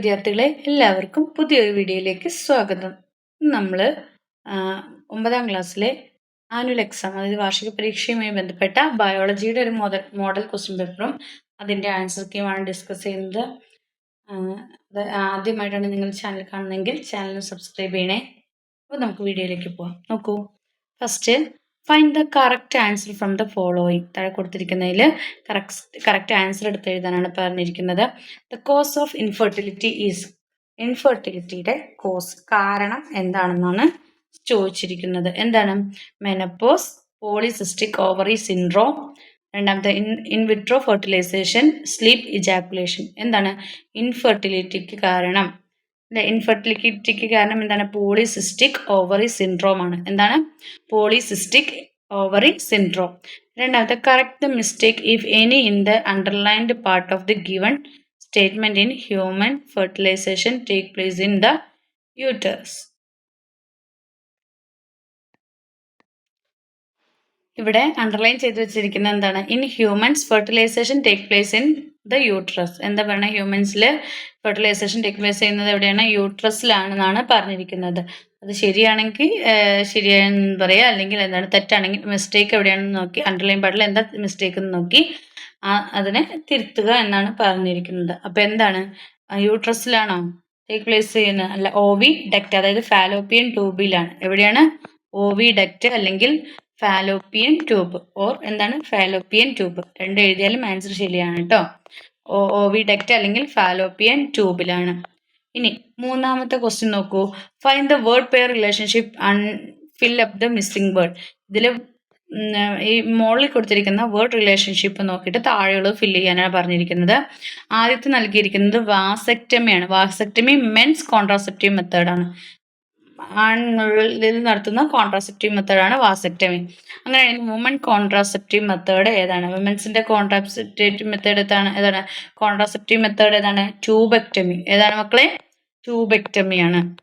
വിദ്യാർത്ഥികളെ എല്ലാവർക്കും പുതിയൊരു വീഡിയോയിലേക്ക് സ്വാഗതം. നമ്മൾ ഒമ്പതാം ക്ലാസ്സിലെ ആനുവൽ എക്സാം അതായത് വാർഷിക പരീക്ഷയുമായി ബന്ധപ്പെട്ട ബയോളജിയുടെ ഒരു മോഡൽ മോഡൽ ക്വസ്റ്റ്യൻ പേപ്പറും അതിന്റെ ആൻസർ കീയുമാണ് ഡിസ്കസ് ചെയ്യുന്നത്. ആദ്യമായിട്ടാണ് നിങ്ങൾ ചാനൽ കാണുന്നതെങ്കിൽ ചാനൽ സബ്സ്ക്രൈബ് ചെയ്യണേ. അപ്പോൾ നമുക്ക് വീഡിയോയിലേക്ക് പോവാം. നോക്കൂ. First find the correct answer from the following താഴെ കൊടുത്തിരിക്കുന്നതിൽ കറക്റ്റ് കറക്റ്റ് ആൻസർ എടുത്ത് എഴുതാനാണ് പറഞ്ഞിരിക്കുന്നത്. The cause of infertility is ഇൻഫെർട്ടിലിറ്റിയുടെ cause കാരണം എന്താണെന്നാണ് ചോദിച്ചിരിക്കുന്നത്. എന്താണ്? മെനപ്പോസ് പോളിസിസ്റ്റിക് ഓവറി സിൻഡ്രോം രണ്ടാമത്തെ in in vitro fertilisation sleep ejaculation എന്താണ്? ഇൻഫെർട്ടിലിറ്റിക്ക് കാരണം. അല്ലെ ഇൻഫെർട്ടിലിറ്റിക്ക് കാരണം എന്താണ്? പോളിസിസ്റ്റിക് ഓവറി സിൻഡ്രോം ആണ്. എന്താണ്? പോളിസിസ്റ്റിക് ഓവറി സിൻഡ്രോം രണ്ടാമത്തെ correct the mistake if any in the underlined part of the given statement in human fertilisation take place in the uterus ഇവിടെ അണ്ടർലൈൻ ചെയ്ത് വെച്ചിരിക്കുന്ന എന്താണ്? In humans fertilisation take place in the uterus എന്താ പറയുക ഹ്യൂമൻസിൽ fertilisation take place ചെയ്യുന്നത് എവിടെയാണ്? യൂട്രസിലാണെന്നാണ് പറഞ്ഞിരിക്കുന്നത്. അത് ശരിയാണെങ്കിൽ ശരിയാണെന്ന് പറയാം. അല്ലെങ്കിൽ എന്താണ്? തെറ്റാണെങ്കിൽ മിസ്റ്റേക്ക് എവിടെയാണെന്ന് നോക്കി. അണ്ടർലൈൻ പാടിൽ എന്താ മിസ്റ്റേക്ക് എന്ന് നോക്കി. അതിനെ തിരുത്തുക എന്നാണ് പറഞ്ഞിരിക്കുന്നത്. അപ്പോൾ എന്താണ്? യൂട്രസിലാണോ ടേക്ക് പ്ലേസ് ചെയ്യുന്നത് അല്ല ഓവി ഡക്റ്റ് അതായത് ഫാലോപ്പിയൻ ട്യൂബിലാണ് എവിടെയാണ്? ഓവി ഡക്റ്റ് അല്ലെങ്കിൽ ഫാലോപ്പിയൻ ട്യൂബ്. ഓർ എന്താണ് ഫാലോപ്പിയൻ ട്യൂബ്? രണ്ട് എഴുതിയാലും ആൻസർ ശരിയാണ് കേട്ടോ. ഓ ഓവിഡക്റ്റ് അല്ലെങ്കിൽ ഫാലോപ്പിയൻ ട്യൂബിലാണ്. ഇനി മൂന്നാമത്തെ ക്വസ്റ്റ്യൻ നോക്കൂ. Find the word pair relationship and fill up the missing word ഇതിൽ ഈ മോളിൽ കൊടുത്തിരിക്കുന്ന വേർഡ് റിലേഷൻഷിപ്പ് നോക്കിയിട്ട് താഴെയുള്ളത് ഫില്ല് ചെയ്യാനാണ് പറഞ്ഞിരിക്കുന്നത്. ആദ്യത്തെ നൽകിയിരിക്കുന്നത് വാസെക്ടമിയാണ് വാസെക്ടമി മെൻസ് കോൺട്രാസെപ്റ്റീവ് മെത്തേഡാണ് ആണുങ്ങളിൽ നടത്തുന്ന കോൺട്രാസെപ്റ്റീവ് മെത്തേഡാണ് വാസെക്ടമി അങ്ങനെയാണെങ്കിൽ വുമൺ കോൺട്രാസെപ്റ്റീവ് മെത്തേഡ് ഏതാണ്? വുമൻസിന്റെ കോൺട്രാസെപ്റ്റീവ് മെത്തേഡ് എന്താണ് ഏതാണ്? കോൺട്രാസെപ്റ്റീവ് മെത്തേഡ് ഏതാണ്? ട്യൂബെക്ടമി ഏതാണ് മക്കളെ? ട്യൂബെക്ടമിയാണ്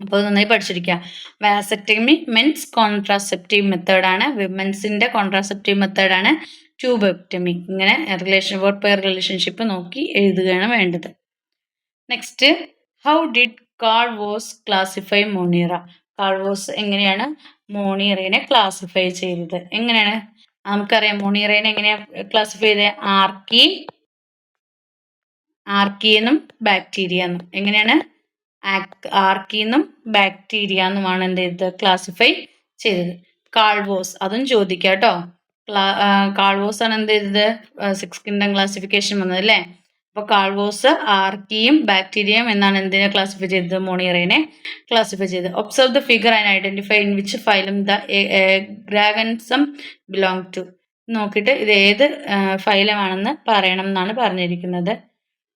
അപ്പോൾ നന്നായി പഠിച്ചിരിക്കുക വാസെക്ടമി മെൻസ് കോൺട്രാസെപ്റ്റീവ് മെത്തേഡാണ് വിമൻസിന്റെ കോൺട്രാസെപ്റ്റീവ് മെത്തേഡാണ് ട്യൂബെക്ടമി ഇങ്ങനെ റിലേഷൻ വേർഡ് പെയർ റിലേഷൻഷിപ്പ് നോക്കി എഴുതുകയാണ് വേണ്ടത്. Next how did Carl Woese classify Monera. Carl Woese എങ്ങനെയാണ് മോണിറയെ ക്ലാസിഫൈ ചെയ്തത്? എങ്ങനെയാണ്? നമുക്കറിയാം മോണിറയെ എങ്ങനെയാണ് ക്ലാസിഫൈ ചെയ്തത് ആർക്കി ആർക്കിയെന്നും ബാക്ടീരിയ എന്നും എങ്ങനെയാണ്? ആർക്കിന്നും ബാക്ടീരിയ എന്നുമാണ് എന്ത് ചെയ്തത്? ക്ലാസിഫൈ ചെയ്തത്. കാൾവോസ് അതും ചോദിക്കാം കേട്ടോ. കാൾവോസ് ആണ് എന്ത് ചെയ്തത്? സിക്സ് കിങ്ഡം ക്ലാസിഫിക്കേഷൻ വന്നത് അല്ലേ? അപ്പോൾ കാൾവോസ് ആർക്കിയും ബാക്ടീരിയയും എന്നാണ് എന്തിനെ ക്ലാസിഫൈ ചെയ്തത് മോണിയറേനെ ക്ലാസിഫൈ ചെയ്തത്. Observe the figure and identify in which phylum the organism belong to നോക്കിയിട്ട് ഇത് ഏത് ഫൈലമാണെന്ന് പറയണം എന്നാണ് പറഞ്ഞിരിക്കുന്നത്.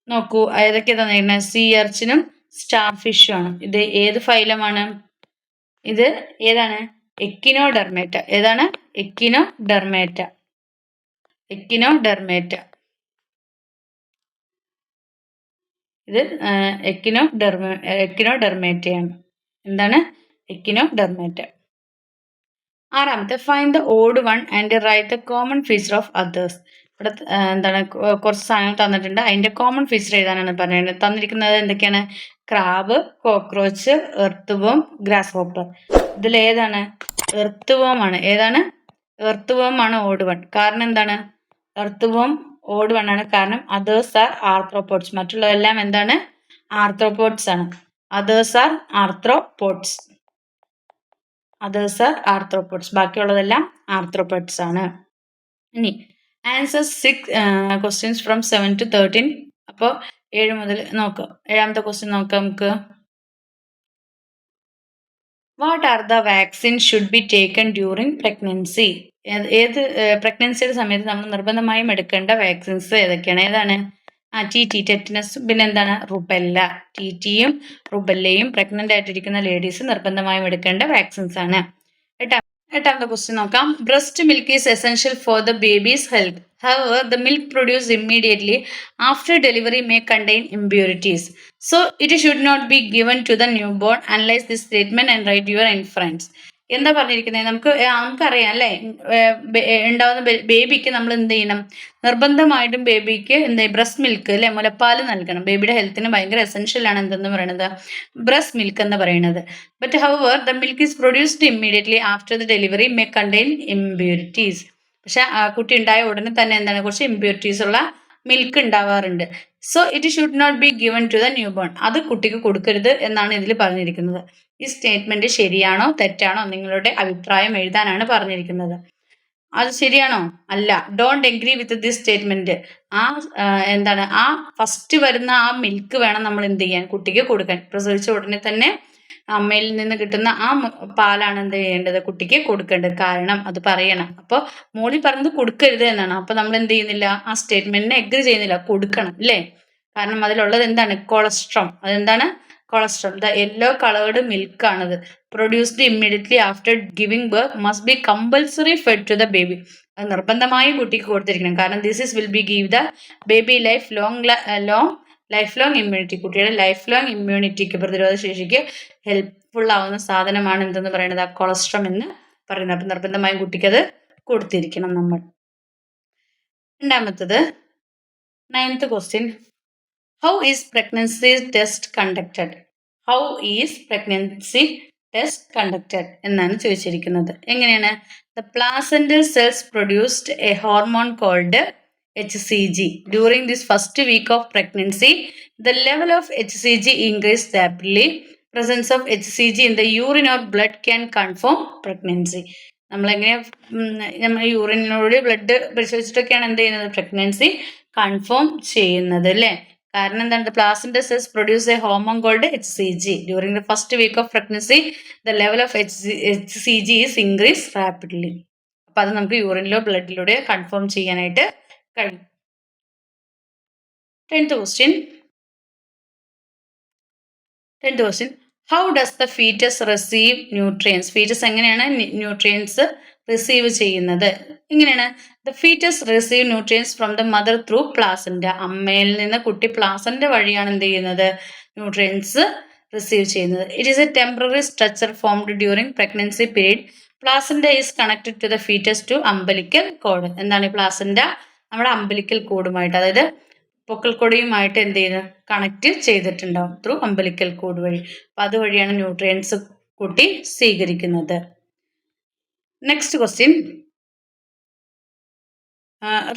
നോക്കൂ ഏതൊക്കെ തന്നിരിക്കുന്നത് സീ സ്റ്റാർ ഫിഷും ആണ് ഇത് ഏത് ഫൈലമാണ് ഇത് ഏതാണ്? എക്കിനോ ഡെർമേറ്റ ഏതാണ്? എക്കിനോ ഡെർമേറ്റ എക്കിനോ ഡെർമേറ്റ ഇത് എക്കിനോ ഡെർമ എക്കിനോ ഡെർമേറ്റയാണ് എന്താണ്? എക്കിനോ ഡെർമേറ്റ ആറാമത്തെ find the odd one and write the common feature of others ഇവിടെ എന്താണ് കുറച്ച് സാധനങ്ങൾ തന്നിട്ടുണ്ട്. അതിന്റെ കോമൺ ഫീച്ചർ എഴുതാനാണ് പറയുന്നത് തന്നിരിക്കുന്നത് എന്തൊക്കെയാണ്? Crab cockroach earthworm grasshopper ഇതിൽ ഏതാണ്? എർത്തുവോം ആണ്. ഏതാണ്? എർത്തുവോം ആണ് ഓഡ് വൺ കാരണം എന്താണ്? എർത്തുവോം ഓഡ് വൺ ആണ് കാരണം അതേഴ്സ് ആർ ആർത്രോപോഡ്സ് മറ്റുള്ളതെല്ലാം എന്താണ്? ആർത്രോപോഡ്സ് ആണ്. Others are arthropods others are arthropods ബാക്കിയുള്ളതെല്ലാം ആർത്രോപോഡ്സ് ആണ്. ഇനി answer six questions from seven to thirteen അപ്പോൾ ഏഴ് മുതൽ നോക്കാം. ഏഴാമത്തെ ക്വസ്റ്റ്യൻ നോക്കാം നമുക്ക്. What are the vaccine should be taken during pregnancy ഏത് പ്രഗ്നൻസിയുടെ സമയത്ത് നമ്മൾ നിർബന്ധമായും എടുക്കേണ്ട വാക്സിൻസ് ഏതൊക്കെയാണ്? ഏതാണ്? ആ ടി ടി ടെറ്റനസ് പിന്നെ എന്താണ്? റുബെല്ല ടി ടിയും റുബെല്ലയും പ്രഗ്നന്റ് ആയിട്ടിരിക്കുന്ന ലേഡീസ് നിർബന്ധമായും എടുക്കേണ്ട വാക്സിൻസ് ആണ്. എട്ടാം എട്ടാമത്തെ ക്വസ്റ്റ്യൻ നോക്കാം. Breast milk is essential for the baby's health however the milk produce immediately after delivery may may contain so it should not be given to the newborn Analyze this statement and write your inference. എന്താ പറഞ്ഞിരിക്കുന്നത് നമുക്ക് നമുക്കറിയാം അല്ലേ? ഉണ്ടാവുന്ന ബേബിക്ക് നമ്മൾ എന്ത് ചെയ്യണം? നിർബന്ധമായിട്ടും ബേബിക്ക് എന്താ ബ്രസ്റ്റ് മിൽക്ക് അല്ലെ? മുലപ്പാൽ നൽകണം. ബേബിയുടെ ഹെൽത്തിന് ഭയങ്കര എസെൻഷ്യൽ ആണ് എന്തെന്ന് പറയുന്നത് ബ്രസ്റ്റ് മിൽക്ക് എന്ന് പറയുന്നത് but however the milk is produced immediately after the delivery may contain impurities പക്ഷെ കുട്ടി ഉണ്ടായ ഉടനെ തന്നെ എന്താണ്? കുറച്ച് ഇമ്പ്യൂരിറ്റീസ് ഉള്ള മിൽക്ക് ഉണ്ടാവാറുണ്ട്. So it should not be given to the newborn അത് കുട്ടിക്ക് കൊടുക്കരുത് എന്നാണ് ഇതിൽ പറഞ്ഞിരിക്കുന്നത്. ഈ സ്റ്റേറ്റ്മെന്റ് ശരിയാണോ തെറ്റാണോ നിങ്ങളുടെ അഭിപ്രായം എഴുതാനാണ് പറഞ്ഞിരിക്കുന്നത്. അത് ശരിയാണോ? അല്ല. Don't agree with this statement ആ എന്താണ്? ആ ഫസ്റ്റ് വരുന്ന ആ മിൽക്ക് വേണം നമ്മൾ എന്ത് ചെയ്യാൻ? കുട്ടിക്ക് കൊടുക്കാൻ. പ്രസവിച്ച ഉടനെ തന്നെ അമ്മയിൽ നിന്ന് കിട്ടുന്ന ആ പാലാണ് എന്ത് ചെയ്യേണ്ടത്? കുട്ടിക്ക് കൊടുക്കേണ്ടത്. കാരണം അത് പറയണം. അപ്പോൾ മോളി പറഞ്ഞത് കൊടുക്കരുത് എന്നാണ്. അപ്പോൾ നമ്മൾ എന്ത് ചെയ്യുന്നില്ല? ആ സ്റ്റേറ്റ്മെന്റിനെ എഗ്രി ചെയ്യുന്നില്ല. കൊടുക്കണം അല്ലേ? കാരണം അതിലുള്ളത് എന്താണ്? കൊളസ്ട്രോം അതെന്താണ്? Colostrum. The yellow coloured milk ആണത്. Produced immediately after giving birth must be compulsory fed to the baby അത് നിർബന്ധമായും കുട്ടിക്ക് കൊടുത്തിരിക്കണം. കാരണം this is will be give the baby life long long life long immunity കുട്ടിയുടെ life long ഇമ്മ്യൂണിറ്റിക്ക് പ്രതിരോധ ശേഷിക്ക് ഹെൽപ്ഫുൾ ആവുന്ന സാധനമാണ് എന്തെന്ന് പറയുന്നത്? ആ കൊളസ്ട്രോം എന്ന് പറയുന്നത്. അപ്പം നിർബന്ധമായും കുട്ടിക്ക് അത് കൊടുത്തിരിക്കണം നമ്മൾ. രണ്ടാമത്തത് ninth question how is pregnancy test conducted how is pregnancy test conducted എന്നാണ് ചോദിച്ചിരിക്കുന്നത്. എങ്ങനെയാണ്? The placental cells produced a hormone called HCG. During this first week of pregnancy, the level of HCG increased rapidly. Presence of HCG in the urine or blood can confirm pregnancy. നമ്മളെങ്ങനെ നമ്മൾ യൂറിനോട് blood പരിശോധിച്ചിട്ടൊക്കെയാണ് എന്ത് ചെയ്യുന്നത് pregnancy confirm ചെയ്യുന്നത് അല്ലേ കാരണം എന്താണ് പ്ലാസിന്റെ cells produce a hormone called H C G during the first week of pregnancy the level of H H C G is increase rapidly അപ്പം അത് നമുക്ക് യൂറിനിലോ ബ്ലഡിലൂടെ കൺഫേം ചെയ്യാനായിട്ട് കഴിഞ്ഞു. Tenth question tenth question how does the foetus receive nutrients foetus എങ്ങനെയാണ് nutrients receive ചെയ്യുന്നത്? എങ്ങനെയാണ് the foetus receive nutrients from the mother through placenta അമ്മയിൽ നിന്ന് കുട്ടി പ്ലാസന്റ വഴിയാണ് എന്ത് ചെയ്യുന്നത്? ന്യൂട്രിയൻസ് റിസീവ് ചെയ്യുന്നത്. It is a temporary structure formed during pregnancy period placenta is connected to the foetus to umbilical cord എന്താണ് ഈ പ്ലാസന്റെ നമ്മുടെ അമ്പലിക്കൽ കോഡുമായിട്ട് അതായത് പൊക്കൽക്കൊടിയുമായിട്ട് എന്ത് ചെയ്യുന്നു കണക്ട് ചെയ്തിട്ടുണ്ടാവും ത്രൂ അമ്പലിക്കൽ കോഡ് വഴി. അപ്പം അതുവഴിയാണ് ന്യൂട്രിയൻസ് കൂട്ടി സ്വീകരിക്കുന്നത്. Next question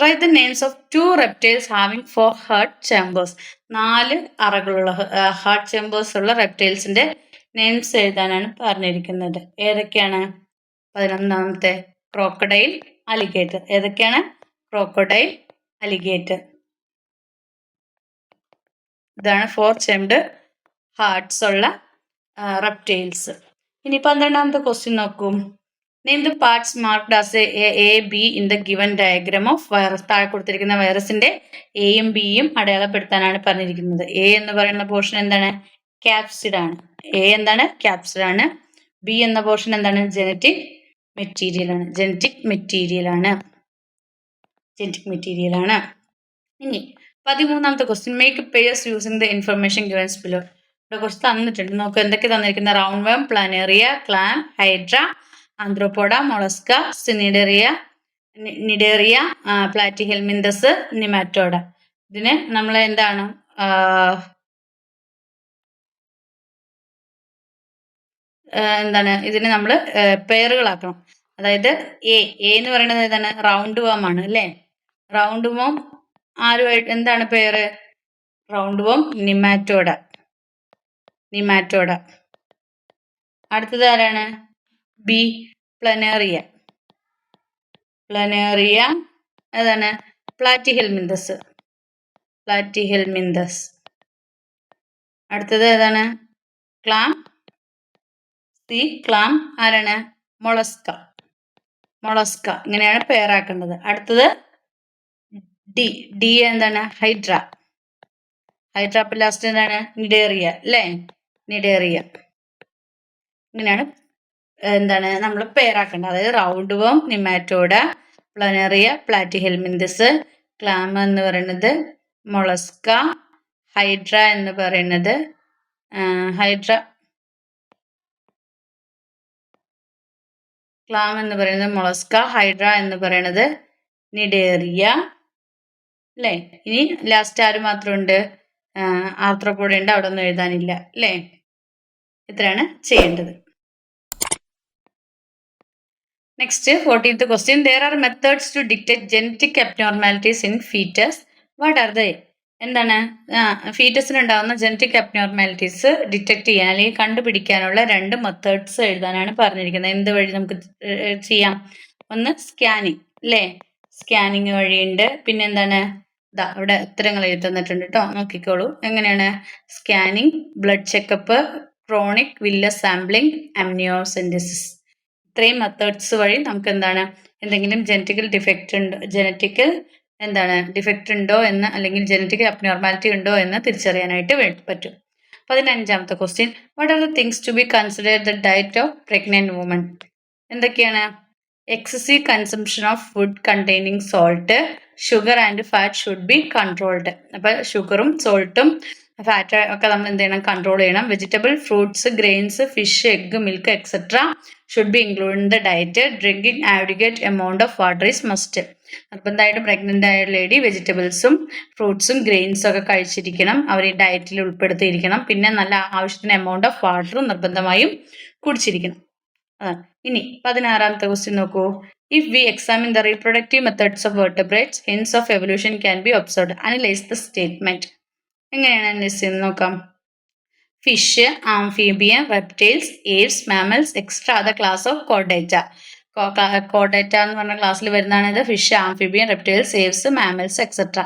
write the names of two reptiles having four heart chambers നാല് അറകളുള്ള ഹാർട്ട് ചേമ്പേഴ്സ് ഉള്ള റെപ്റ്റൈൽസിന്റെ നെയിംസ് എഴുതാനാണ് പറഞ്ഞിരിക്കുന്നത്. ഏതൊക്കെയാണ്? പതിനൊന്നാമത്തെ ക്രോക്കഡൈൽ അലിഗേറ്റർ ഏതൊക്കെയാണ്? ക്രോക്കോഡൈൽ അലിഗേറ്റർ ഇതാണ് ഫോർ ചെംഡ് ഹാർട്സ് ഉള്ള റെപ്റ്റൈൽസ് ഇനി പന്ത്രണ്ടാമത്തെ ക്വസ്റ്റ്യൻ നോക്കൂ. Name the parts marked as A B in the given diagram of virus താഴെ കൊടുത്തിരിക്കുന്ന വൈറസിന്റെ എയും ബിയും അടയാളപ്പെടുത്താനാണ് പറഞ്ഞിരിക്കുന്നത്. എ എന്ന് പറയുന്ന പോർഷൻ എന്താണ്? ക്യാപ്സിഡ് ആണ്. എ എന്താണ്? ക്യാപ്സിഡ് ആണ്. ബി എന്ന പോർഷൻ എന്താണ്? ജനറ്റിക് മെറ്റീരിയൽ ആണ്. ജനറ്റിക് മെറ്റീരിയൽ ആണ്. ജനറ്റിക് മെറ്റീരിയൽ ആണ്. ഇനി പതിമൂന്നാമത്തെ question make pairs using the information givens below ഇവിടെ കുറച്ച് തന്നിട്ടുണ്ട്. നോക്കുക എന്തൊക്കെ തന്നിരിക്കുന്ന? Round worm planaria clam hydra arthropoda mollusca cnidaria cnidaria platyhelminthes nematoda ഇതിന് നമ്മൾ എന്താണ്? എന്താണ്? ഇതിന് നമ്മൾ പേറുകളാക്കണം അതായത് എ എന്ന് പറയുന്നത് ഏതാണ്? റൗണ്ട് വേം ആണ് അല്ലേ? റൗണ്ട് വോം ആരുമായിട്ട് എന്താണ് പേര്? റൗണ്ട് വോം നിമാറ്റോഡ നിമാറ്റോഡ അടുത്തത് ആരാണ്? ബി പ്ലനേറിയ പ്ലനേറിയ ഏതാണ്? പ്ലാറ്റിഹെൽമിന്തസ് പ്ലാറ്റിഹെൽമിന്തസ് അടുത്തത് ഏതാണ്? ക്ലാം സി ക്ലാം ആരാണ്? മൊളസ്ക മൊളസ്ക ഇങ്ങനെയാണ് പേരാക്കേണ്ടത്. അടുത്തത് ഡി ഡി എന്താണ്? ഹൈഡ്ര ഹൈഡ്ര അപ്പം ലാസ്റ്റ് എന്താണ്? നിഡേറിയ അല്ലേ? നിഡേറിയ ഇങ്ങനെയാണ് എന്താണ് നമ്മൾ പേരാക്കേണ്ടത്. അതായത് round worm nematoda planaria platyhelminthes clam എന്ന് പറയുന്നത് മൊളസ്ക ഹൈഡ്ര എന്ന് പറയുന്നത് ഹൈഡ്ര ക്ലാം എന്ന് പറയുന്നത് മൊളസ്ക ഹൈഡ്ര എന്ന് പറയുന്നത് നിഡേറിയ അല്ലേ ഇനി ലാസ്റ്റ് ആര് മാത്രമുണ്ട്? കൂടെ ഉണ്ട് അവിടെ ഒന്നും എഴുതാനില്ല അല്ലേ ഇത്രയാണ് ചെയ്യേണ്ടത്. Next fourteenth question there are methods to detect genetic abnormalities in foetus what are the എന്താണ്? ഫീറ്റസിനുണ്ടാകുന്ന ജെനറ്റിക് അബ്നോർമാലിറ്റീസ് ഡിറ്റക്ട് ചെയ്യാൻ അല്ലെങ്കിൽ കണ്ടുപിടിക്കാനുള്ള രണ്ട് മെത്തേഡ്സ് എഴുതാനാണ് പറഞ്ഞിരിക്കുന്നത്. എന്ത് വഴി നമുക്ക് ചെയ്യാം? ഒന്ന് സ്കാനിങ് അല്ലേ സ്കാനിങ് വഴിയുണ്ട്. പിന്നെ എന്താണ്? ഇതാ ഇവിടെ ഉത്തരങ്ങൾ എഴുതി തന്നിട്ടുണ്ട് കേട്ടോ നോക്കിക്കോളൂ. എങ്ങനെയാണ്? Scanning blood checkup chorionic villus sampling amniocentesis ഇത്രയും മെത്തേഡ്സ് വഴി നമുക്ക് എന്താണ് എന്തെങ്കിലും ജനറ്റിക്കൽ ഡിഫക്റ്റ് ഉണ്ടോ? ജനറ്റിക്കൽ എന്താണ്? ഡിഫക്റ്റ് ഉണ്ടോ എന്ന് അല്ലെങ്കിൽ ജനറ്റിക് അബ്നോർമാലിറ്റി ഉണ്ടോ എന്ന് തിരിച്ചറിയാനായിട്ട് പറ്റും. പതിനഞ്ചാമത്തെ question what are the things to be consider the diet of pregnant woman എന്തൊക്കെയാണ്? Excessive consumption of food containing salt sugar and fat should be controlled അപ്പോൾ ഷുഗറും സോൾട്ടും ഫാറ്റ് ഒക്കെ നമ്മൾ എന്ത് ചെയ്യണം? കൺട്രോൾ ചെയ്യണം. Vegetable fruits grains fish egg milk etcetera should be include in the diet drinking adequate amount of water is must നിർബന്ധമായിട്ടും pregnant ആയ lady വെജിറ്റബിൾസും ഫ്രൂട്ട്സും ഗ്രെയിൻസും ഒക്കെ കഴിച്ചിരിക്കണം. അവർ ഈ ഡയറ്റിൽ ഉൾപ്പെടുത്തിയിരിക്കണം. പിന്നെ നല്ല ആവശ്യത്തിന് എമൗണ്ട് ഓഫ് വാട്ടറും നിർബന്ധമായും കുടിച്ചിരിക്കണം. ഇനി പതിനാറാമത്തെ ക്വസ്റ്റ്യൻ നോക്കൂ. If we examine the reproductive methods of vertebrates hints of evolution can be observed analyse the statement എങ്ങനെയാണ് അനലൈസ് ചെയ്യുന്നത് നോക്കാം. Fish amphibia reptiles Aves mammals extra the class of കോഡേറ്റ കോഡേറ്റ എന്ന് പറഞ്ഞ ക്ലാസ്സിൽ വരുന്നതാണ് ഇത്. Fish amphibian reptiles saves mammals etcetera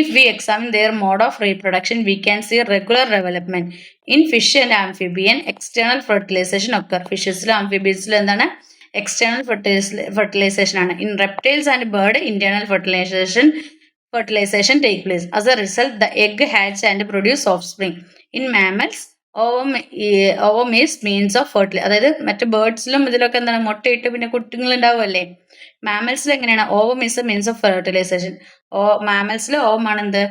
if we examine there mode of reproduction we can see regular development in fish and amphibian external fertilisation occur ഫിഷസിലും ആംഫിബിയൻസിലും എന്താണ്? External fertilisation ആണ്. In reptiles and bird internal fertilization fertilization take place as a result the egg hatch and produce offspring in ovum, ovum is means of fertilization. അതായത് മറ്റു ബേർഡ്സിലും ഇതിലൊക്കെ എന്താണ് മുട്ടയിട്ട് പിന്നെ കുട്ടികൾ ഉണ്ടാവുമല്ലേ മാമൽസിൽ എങ്ങനെയാണ്? Ovum is means of fertilization ഓ മാമൽസിൽ ഓവം ആണ് എന്ത്?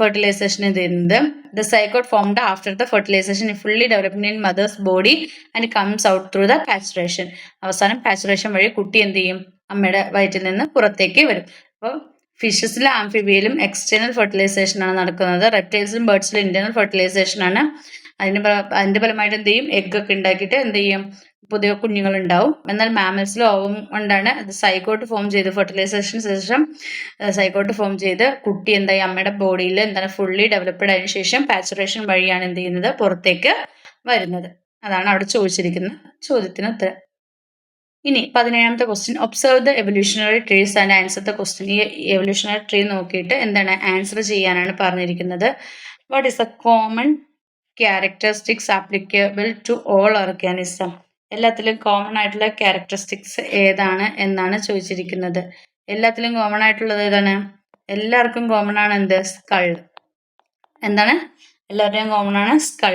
ഫെർട്ടിലൈസേഷൻ ചെയ്യുന്നത് the zygote formed after the fertilization fully development in mother's body and comes out through the parturition അവസാനം പാച്ചുറേഷൻ വഴി കുട്ടി എന്ത് ചെയ്യും? അമ്മയുടെ വയറ്റിൽ നിന്ന് പുറത്തേക്ക് വരും. അപ്പോൾ ഫിഷസിലും ആംഫിബിയയിലും എക്സ്റ്റേണൽ ഫെർട്ടിലൈസേഷൻ ആണ് നടക്കുന്നത്. റെപ്റ്റൈൽസിലും ബേർഡ്സിലും ഇന്റേണൽ ഫെർട്ടിലൈസേഷൻ ആണ്. അതിന് അതിന്റെ ഫലമായിട്ട് എന്ത് ചെയ്യും? എഗ്ഗൊക്കെ ഉണ്ടാക്കിയിട്ട് എന്ത് ചെയ്യും? പുതിയ കുഞ്ഞുങ്ങൾ ഉണ്ടാവും എന്നാൽ മാമൽസിലും ഓവം കൊണ്ടാണ് അത് സൈക്കോട്ട് ഫോം ചെയ്ത് ഫെർട്ടിലൈസേഷന് ശേഷം സൈക്കോട്ട് ഫോം ചെയ്ത് കുട്ടി എന്തായി? അമ്മയുടെ ബോഡിയിൽ എന്താണ്? ഫുള്ളി ഡെവലപ്ഡ് ആയതിനു ശേഷം പാച്ചുറേഷൻ വഴിയാണ് എന്ത് ചെയ്യുന്നത്? പുറത്തേക്ക് വരുന്നത്. അതാണ് അവിടെ ചോദിച്ചിരിക്കുന്ന ചോദ്യത്തിന് ഉത്തരം. ഇനി പതിനേഴാമത്തെ question observe the evolutionary trees and answer the question ഈ എവല്യൂഷണറി ട്രീ നോക്കിയിട്ട് എന്താണ്? ആൻസർ ചെയ്യാനാണ് പറഞ്ഞിരിക്കുന്നത്. What is the common characteristics applicable to all organism എല്ലാത്തിലും കോമൺ ആയിട്ടുള്ള ക്യാരക്ടറിസ്റ്റിക്സ് ഏതാണ് എന്നാണ് ചോദിച്ചിരിക്കുന്നത്. എല്ലാത്തിലും കോമൺ ആയിട്ടുള്ളത് ഏതാണ്? എല്ലാവർക്കും കോമൺ ആണ് എന്ത്? സ്കൾ എന്താണ്? എല്ലാവരുടെയും കോമൺ ആണ് സ്കൾ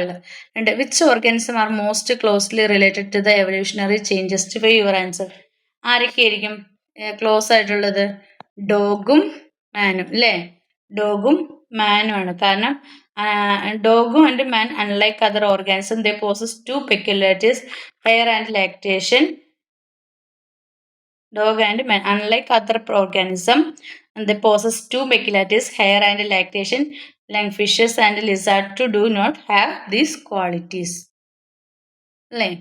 രണ്ട് which organism are most closely related to the evolutionary changes to your answer ആരൊക്കെയായിരിക്കും close ആയിട്ടുള്ളത്? ഡോഗും മാനും അല്ലേ ഡോഗും മാനും ആണ് കാരണം ഡോഗും and man unlike other organism they possess two peculiarities hair and lactation dog and man unlike other organism they possess two peculiarities hair and lactation lungfishes and lizard to do not have these qualities അല്ലേ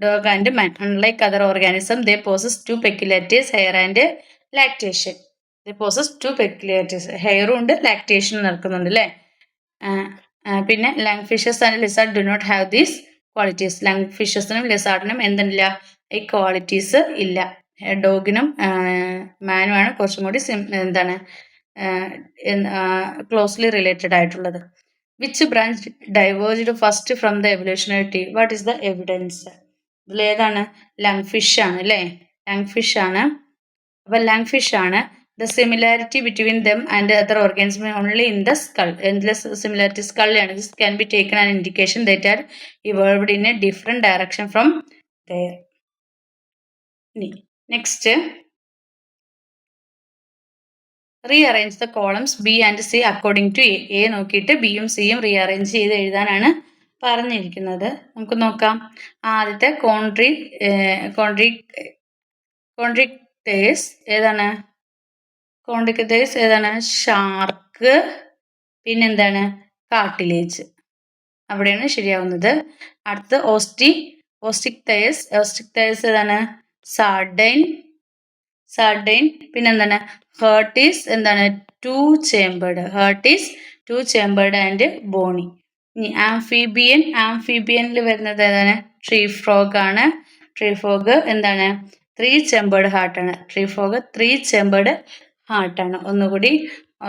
dog and man unlike other organism they possess two peculiarities hair and lactation they possess two peculiarities ഹെയറും ഉണ്ട് lactation നടക്കുന്നുണ്ട് അല്ലേ പിന്നെ lung fishes and lizard do not have these qualities lung ഫിഷസിനും ലിസാർഡിനും എന്തില്ല ഈ qualities ഇല്ല. ഡോഗിനും മാനുമാണ് കുറച്ചും കൂടി എന്താണ് ക്ലോസ്ലി റിലേറ്റഡ് ആയിട്ടുള്ളത്. Which branch diverged first from the evolutionary tree what is the evidence ഇതിലേതാണ് ലങ് ഫിഷ് ആണ് അല്ലേ ലങ് ഫിഷ് ആണ്. അപ്പോൾ ലങ് ഫിഷ് ആണ് the similarity between them and other organs only in the skull എന്തിലെ similarity സ്കളിലാണ് this can be taken an indication that are evolved in a different direction from their next rearrange the columns B and C according to A A നോക്കിയിട്ട് ബിയും സിയും rearrange ചെയ്ത് എഴുതാനാണ് പറഞ്ഞിരിക്കുന്നത്. നമുക്ക് നോക്കാം. ആദ്യത്തെ contrary contrary കോൺട്രിക്ടേഴ്സ് ഏതാണ്? കോൺട്രിക്ടേഴ്സ് ഏതാണ്? ഷാർക്ക് പിന്നെന്താണ്? കാട്ടിലേജ് അവിടെയാണ് ശരിയാവുന്നത്. അടുത്ത് ഓസ്റ്റി ഓസ്റ്റിക് തയസ് ഓസ്റ്റിക് തയസ് ഏതാണ്? സാഡൈൻ സാഡൈൻ പിന്നെന്താണ്? ഹേർട്ടീസ് എന്താണ്? Two chambered hearted two chambered and bony ഇനി ആംഫീബിയൻ ആംഫീബിയനിൽ വരുന്നത് ഏതാണ്? ട്രീ ഫ്രോഗ് ആണ്. ട്രീ ഫ്രോഗ് എന്താണ്? ത്രീ ചെമ്പേർഡ് ഹാർട്ടാണ് ട്രീ ഫ്രോഗ് ത്രീ ചെമ്പേർഡ് ഹാർട്ടാണ് ഒന്നുകൂടി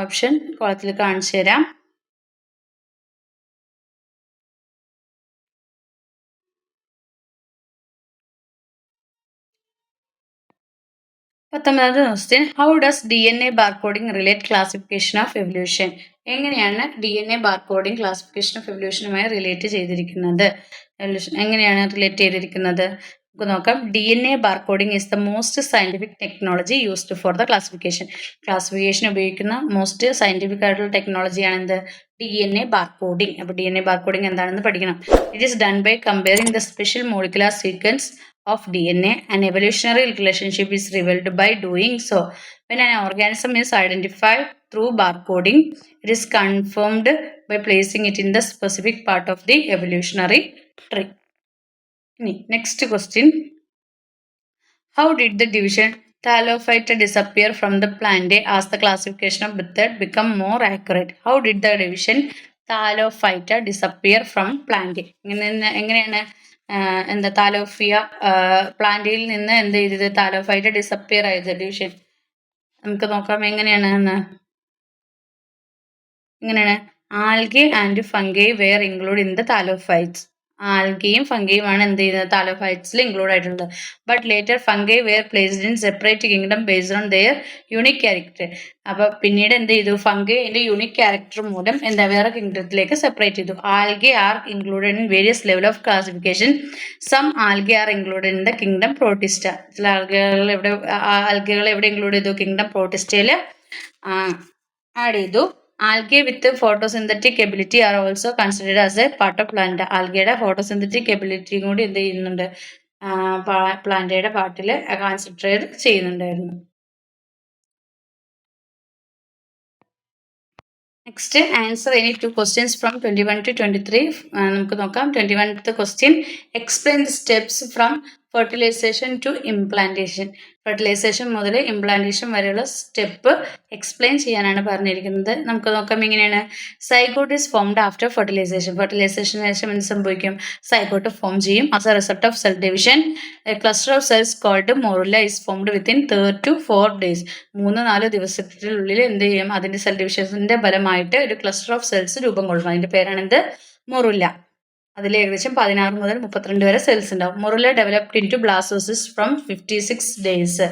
ഓപ്ഷൻ കോളത്തിൽ കാണിച്ചു തരാം. പത്തൊമ്പതാമത്തെ question how does D N A barcoding relate classification of evolution എങ്ങനെയാണ് D N A barcoding classification of എവല്യൂഷനുമായി relate ചെയ്തിരിക്കുന്നത്? എവല്യൂഷൻ എങ്ങനെയാണ് റിലേറ്റ് ചെയ്തിരിക്കുന്നത്? നമുക്ക് നോക്കാം. D N A barcoding is the most scientific technology used for the classification classification ഉപയോഗിക്കുന്ന most scientific ആയിട്ടുള്ള ടെക്നോളജിയാണ് എന്ത്? ഡി എൻ എ ബാർകോഡിംഗ് അപ്പോൾ ഡി എൻ എ ബാർകോഡിംഗ് എന്താണെന്ന് പഠിക്കണം. It is done by comparing the special molecular sequence of D N A and evolutionary relationship is revealed by doing so when an organism is identified through barcoding it is confirmed by placing it in the specific part of the evolutionary the ഇനി next question how did the division thallophyta disappear from the plantae as the classification of ബിത്തേഡ് become more accurate how did the division thallophyta disappear from plantae ഇങ്ങനെ എങ്ങനെയാണ് എന്താ താലോഫിയ പ്ലാന്റിൽ നിന്ന് എന്ത് ചെയ്തത്? Thallophyta disappear ആയത് division നമുക്ക് നോക്കാം എങ്ങനെയാണ് എന്ന്. എങ്ങനെയാണ് algae and fungi were include in the thallophytes ആൽഗയും ഫംഗയുമാണ് എന്ത് ചെയ്യുന്നത്? താലോഫൈറ്റ്സിൽ ഇൻക്ലൂഡ് ആയിട്ടുള്ളത് but later fungi were placed in separate kingdom based on their unique character അപ്പോൾ പിന്നീട് എന്ത് ചെയ്തു? ഫംഗൈ അതിന്റെ യുണീക് ക്യാരക്ടർ മൂലം എന്താ വേറെ കിങ്ഡത്തിലേക്ക് സെപ്പറേറ്റ് ചെയ്തു. Algae are included in various level of classification some algae are included in the kingdom protista ചില ആൽഗകൾ എവിടെ ആൽഗകൾ എവിടെ ഇൻക്ലൂഡ് ചെയ്തു? കിങ്ഡം പ്രോട്ടിസ്റ്റയിൽ ആഡ് ചെയ്തു. Algae with photosynthetic ability are also considered as a part of plant ആൽഗയുടെ photosynthetic എബിലിറ്റിയും കൂടി എന്ത് ചെയ്യുന്നുണ്ട്? പ്ലാന്റയുടെ പാർട്ടിൽ കൺസിഡർ ചെയ്യുന്നുണ്ടായിരുന്നു. Next answer any two questions from twenty one to twenty three നമുക്ക് നോക്കാം. Twenty oneth question explain steps from fertilization to implantation fertilization മുതൽ ഇംപ്ലാന്റേഷൻ വരെയുള്ള സ്റ്റെപ്പ് എക്സ്പ്ലെയിൻ ചെയ്യാനാണ് പറഞ്ഞിരിക്കുന്നത്. നമുക്ക് നോക്കാം ഇങ്ങനെയാണ്. Zygote is formed after fertilization ഫെർട്ടിലൈസേഷന് ശേഷം എന്ത് സംഭവിക്കും? സൈക്കോട്ട് ഫോം ചെയ്യും. As a result of cell division cluster of cells called morula is formed within third to four days മൂന്ന് നാല് ദിവസത്തിനുള്ളിൽ എന്ത് ചെയ്യും? അതിന്റെ സെൽ ഡിവിഷൻസിന്റെ ഫലമായിട്ട് ഒരു ക്ലസ്റ്റർ ഓഫ് സെൽസ് രൂപം കൊള്ളും. അതിന്റെ പേരാണെന്ത്? മൊറുല്ല അതിൽ ഏകദേശം പതിനാറ് മുതൽ മുപ്പത്തിരണ്ട് വരെ സെൽസ് ഉണ്ടാവും. Morula developed in to blastocyst from fifty six days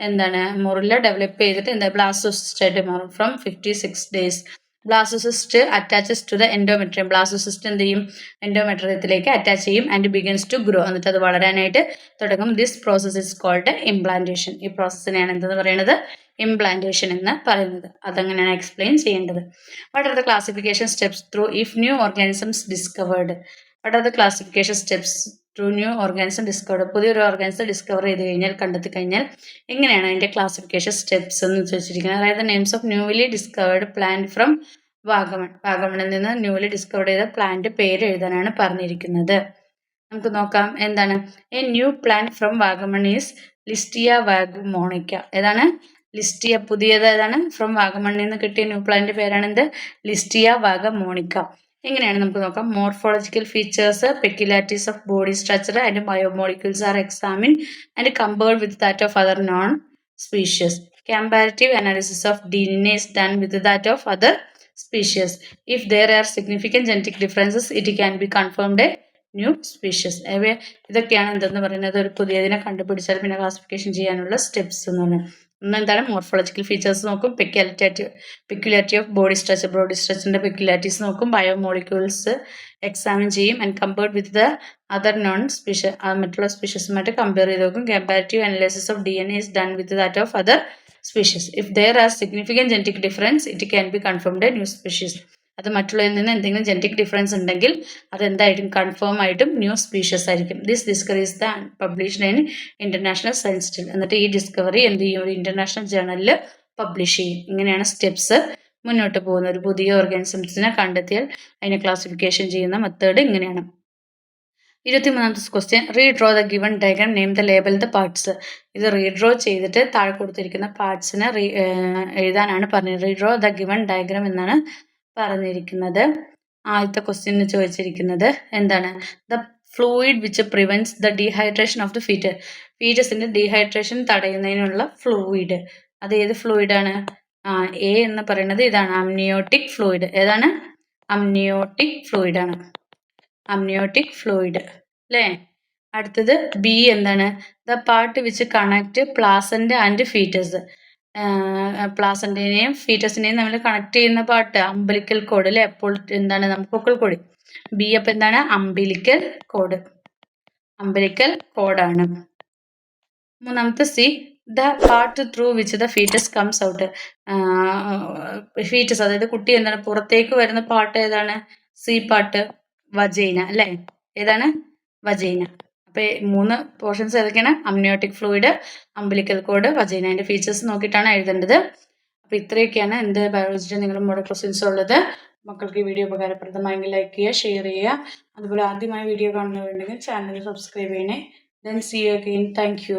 എന്താണ്? മുറില ഡെവലപ്പ് ചെയ്തിട്ട് എന്താ? ബ്ലാസ്റ്റോസിസ്റ്റ് ആയിട്ട് മാറും. From fifty six days blastocyst attaches to the endometrium blastocyst എന്ത് ചെയ്യും? എൻഡോമെട്രിയത്തിലേക്ക് അറ്റാച്ച് ചെയ്യും ആൻഡ് ബിഗിൻസ് ടു ഗ്രോ എന്നിട്ട് അത് വളരാനായിട്ട് തുടങ്ങും. This process is called implantation ഈ പ്രോസസ്സിനെയാണ് എന്തെന്ന് പറയുന്നത് ഇംപ്ലാന്റേഷൻ എന്ന് പറയുന്നത്. അതങ്ങനെയാണ് എക്സ്പ്ലെയിൻ ചെയ്യേണ്ടത്? What are the classification steps through if new organisms discovered what are the classification steps through new organism discovered പുതിയൊരു ഓർഗാനിസം ഡിസ്കവർ ചെയ്ത് കഴിഞ്ഞാൽ കണ്ടെത്തി കഴിഞ്ഞാൽ എങ്ങനെയാണ് അതിന്റെ ക്ലാസിഫിക്കേഷൻ സ്റ്റെപ്സ് എന്ന് ചോദിച്ചിരിക്കുന്നത്? അതായത് names of newly discovered plant from Vagamon. വാഗമണിൽ നിന്ന് ന്യൂലി ഡിസ്കവർ ചെയ്ത പ്ലാന്റ് പേര് എഴുതാനാണ് പറഞ്ഞിരിക്കുന്നത്. നമുക്ക് നോക്കാം എന്താണ്? A new plant from Vagamon is Listia vagamonica ഏതാണ്? ലിസ്റ്റിയ പുതിയതാണ് ഫ്രം വാഗമണ്ണിൽ നിന്ന് കിട്ടിയ ന്യൂ പ്ലാന്റിന്റെ പേരാണ് എന്ത് ലിസ്റ്റിയ വാഗമോണിക്ക. എങ്ങനെയാണ് നമുക്ക് നോക്കാം? Morphological features peculiarities of body structure and biomolecules are examine and compared with that of other non species comparative analysis of DNA is done with that of other species if there are significant genetic differences it can be confirmed a new species ഇതൊക്കെയാണ് എന്തെന്ന് പറയുന്നത്? ഒരു പുതിയതിനെ കണ്ടുപിടിച്ചാൽ പിന്നെ classification ചെയ്യാനുള്ള steps എന്ന് ഒന്ന് എന്താണ് മോർഫോളജിക്കൽ ഫീച്ചേഴ്സ് നോക്കും peculiarity peculiarity of body structure body സ്ട്രക്ചറിന്റെ peculiarities നോക്കും ബയോമോളിക്യൂൾസ് എക്സാമിൻ ചെയ്യും and compared with the other known species മറ്റുള്ള സ്പീഷ്യസുമായിട്ട് കമ്പയർ ചെയ്ത് നോക്കും comparative analysis of D N A is done with that of other species if there are significant genetic difference it can be confirmed new species. അത് മറ്റുള്ളതിൽ നിന്ന് എന്തെങ്കിലും genetic difference ഉണ്ടെങ്കിൽ അത് എന്തായിട്ടും കൺഫേം ആയിട്ടും ന്യൂ സ്പീഷ്യസ് ആയിരിക്കും. This discovery is the published in international science എന്നിട്ട് ഈ ഡിസ്കവറി എന്ത് ചെയ്യും? ഒരു ഇന്റർനാഷണൽ ജേണലിൽ പബ്ലിഷ് ചെയ്യും. ഇങ്ങനെയാണ് സ്റ്റെപ്സ് മുന്നോട്ട് പോകുന്ന ഒരു പുതിയ ഓർഗാനിസംസിനെ കണ്ടെത്തിയാൽ അതിനെ ക്ലാസിഫിക്കേഷൻ ചെയ്യുന്ന മെത്തേഡ് ഇങ്ങനെയാണ്. ഇരുപത്തിമൂന്നാമത്തെ question redraw the given diagram name the label the parts ഇത് റീഡ്രോ ചെയ്തിട്ട് താഴെ കൊടുത്തിരിക്കുന്ന പാർട്സിനെ എഴുതാനാണ് പറഞ്ഞത്. റീഡ്രോ ദ ഗിവൺ ഡയഗ്രാം എന്നാണ് പറഞ്ഞിരിക്കുന്നത്. ആദ്യത്തെ ക്വസ്റ്റ്യൻ ചോദിച്ചിരിക്കുന്നത് എന്താണ്? The fluid which prevents the dehydration of the feet ഫീറ്റസിന്റെ dehydration തടയുന്നതിനുള്ള ഫ്ലൂയിഡ് അത് ഏത് ഫ്ലൂയിഡാണ് ആ എ എന്ന് പറയുന്നത് ഇതാണ്. അമ്നിയോട്ടിക് ഫ്ലൂയിഡ് ഏതാണ്? അമ്നിയോട്ടിക് ഫ്ലൂയിഡ് ആണ്. അമ്നിയോട്ടിക് ഫ്ലൂയിഡ് അല്ലേ അടുത്തത് ബി എന്താണ്? The part which connect placenta and foetus പ്ലാസന്റിനെയും ഫീറ്റസിനെയും നമ്മൾ കണക്ട് ചെയ്യുന്ന പാട്ട് അമ്പലിക്കൽ കോഡ് അല്ലെ അപ്പോൾ എന്താണ് നമുക്ക് കോഡ് ബി അപ്പൊ എന്താണ്? അമ്പലിക്കൽ കോഡ് അമ്പലിക്കൽ കോഡാണ് മൂന്നാമത്തെ C the part through which the foetus comes out foetus അതായത് കുട്ടി എന്താണ്? പുറത്തേക്ക് വരുന്ന പാട്ട് ഏതാണ്? സി പാട്ട് വജൈന അല്ലേ ഏതാണ്? വജൈന അപ്പോൾ മൂന്ന് പോർഷൻസ് ഏതൊക്കെയാണ്? Amniotic fluid umbilical cord vagina അതിന്റെ ഫീച്ചേഴ്സ് നോക്കിയിട്ടാണ് എഴുതേണ്ടത്. അപ്പോൾ ഇത്രയൊക്കെയാണ് എന്ത് ബയോളജിയുടെ നിങ്ങളുടെ മോഡൽ ക്വസ്റ്റ്യൻസ് ഉള്ളത്. മക്കൾക്ക് ഈ വീഡിയോ ഉപകാരപ്രദമായെങ്കിൽ ലൈക്ക് ചെയ്യുക ഷെയർ ചെയ്യുക. അതുപോലെ ആദ്യമായി വീഡിയോ കാണുന്നവരുണ്ടെങ്കിൽ ചാനൽ സബ്സ്ക്രൈബ് ചെയ്യണേ. Then see you again thank you